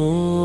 oh.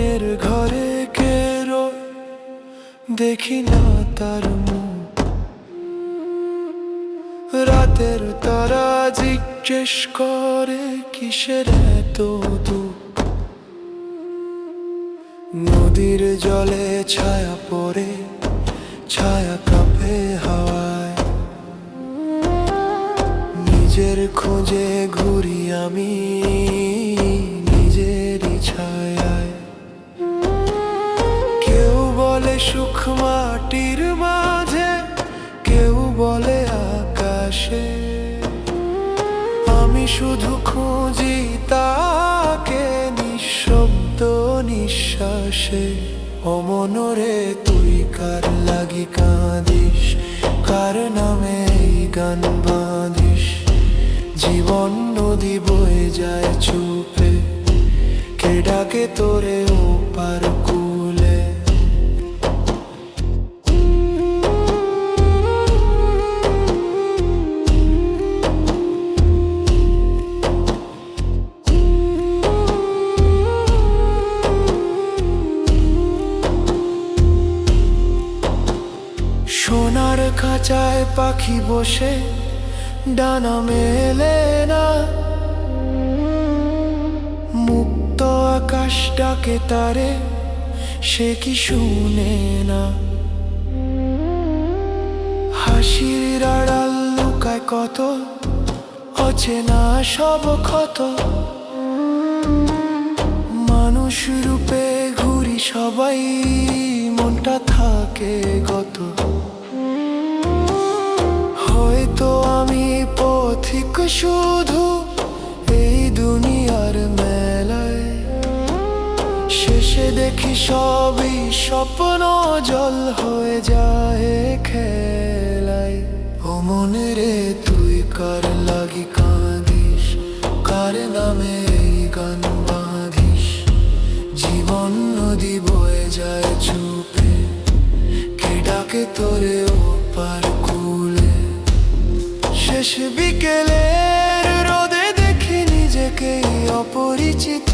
মনের ঘরে কে রয় দেখি না তার রাতের তারা জিজ্ঞেস করে, কিসের এত নদীর জলে ছায়া পড়ে, ছায়া কাঁপে হাওয়ায়। নিজের খোঁজে ঘুরি আমি। সুখ মাটির মাঝে কেউ বলে আকাশে। আমি শুধু খুঁজি তাকে নিঃশব্দ নিঃশ্বাসে। অমনরে তুই কার লাগি কাঁদিস? কার নামে এই গান বাঁধিস? জীবন নদী বয়ে যায় চুপে। কে ডাকে তোরে ও পার খাঁচায় পাখি বসে, ডানা মেলে না। মুক্ত আকাশ ডাকে তারে, সে কি শুনে না। হাসির আড়াল লুকায় কত, অচেনা সব ক্ষত। মানুষ রূপে ঘুরি সবাই, মনটা থাকে গত। পথিক শুধু এই দুনিয়ার মেলায়। শেষে দেখি সবই স্বপ্ন জল হয়ে যায় খেলায়। ও মনে রে, তুই কার লাগি কাঁদিস? কার নামে শেষ বিকেলের রোদে দেখি নিজেকে অপরিচিত।